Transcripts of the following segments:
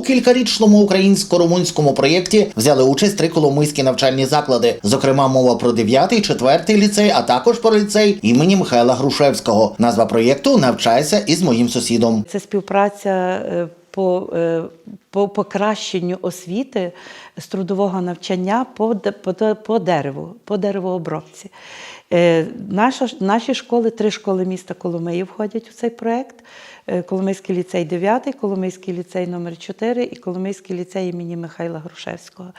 У кількарічному українсько-румунському проєкті взяли участь три коломийські навчальні заклади. Зокрема, мова про 9, 4 ліцей, а також про ліцей імені Михайла Грушевського. Назва проєкту Навчайся із моїм сусідом. Це співпраця е, по, е, по покращенню освіти з трудового навчання по, по, по дереву, по деревообробці. Е, Наша, наші школи, три школи міста Коломиї входять у цей проєкт. Е, Коломийський ліцей 9, Коломийський ліцей номер 4 і Коломийський ліцей імені Михайла Грушевського.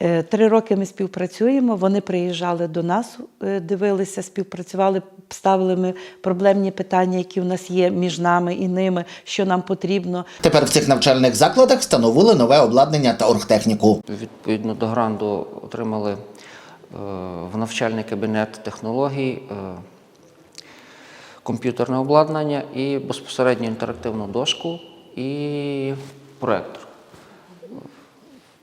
Е, Три роки ми співпрацюємо. Вони приїжджали до нас, дивилися, співпрацювали, ставили ми проблемні питання, які в нас є між нами і ними, що нам потрібно. Тепер в цих навчальних закладах встановили нове обладнання та оргтехніку. Відповідно до гранту отримали е, в навчальний кабінет технологій, е, комп'ютерне обладнання і безпосередньо інтерактивну дошку і проектор.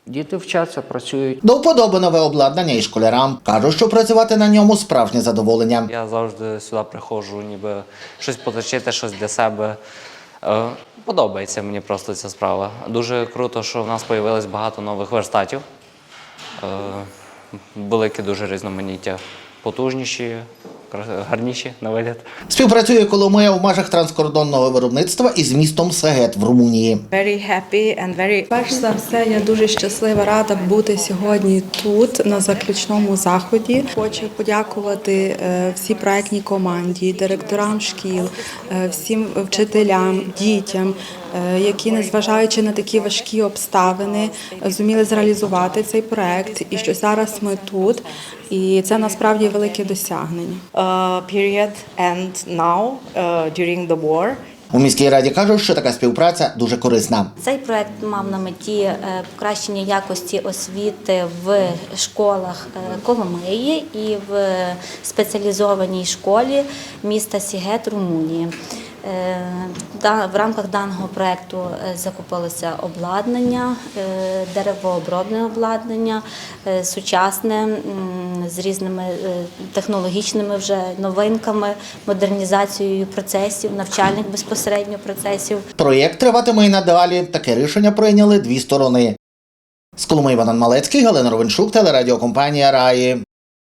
Діти вчаться, працюють. До вподоби нове обладнання і школярам кажуть, що працювати на ньому справжнє задоволення. Я завжди сюди приходжу, ніби щось поточити, щось для себе. Е, Подобається мені просто ця справа. Дуже круто, що в нас з'явилось багато нових верстатів. Е, Велике дуже різноманіття, потужніші, гарніші на вигляд. Співпрацює Коломия в межах транскордонного виробництва із містом Сегет в Румунії. very happy and very Перш за все, я дуже щаслива рада бути сьогодні тут на заключному заході. Хочу подякувати е, всій проектній команді, директорам шкіл, е, всім вчителям, дітям, які, незважаючи на такі важкі обставини, е, зуміли зреалізувати цей проект. І що зараз ми тут, і це насправді велике досягнення. uh, period and now during the war. У міській раді кажуть, що така співпраця дуже корисна. Цей проект мав на меті е, покращення якості освіти в школах е, Коломиї і в спеціалізованій школі міста Сігет, Румунії. Е, В рамках даного проекту е, закупилося обладнання, е, деревообробне обладнання, сучасне з різними технологічними вже новинками, модернізацією процесів, навчальних безпосередньо процесів. Проєкт триватиме і надалі. Таке рішення прийняли дві сторони. З Коломиї Іван Малецький, Галина Ровеншук, телерадіокомпанія Раї.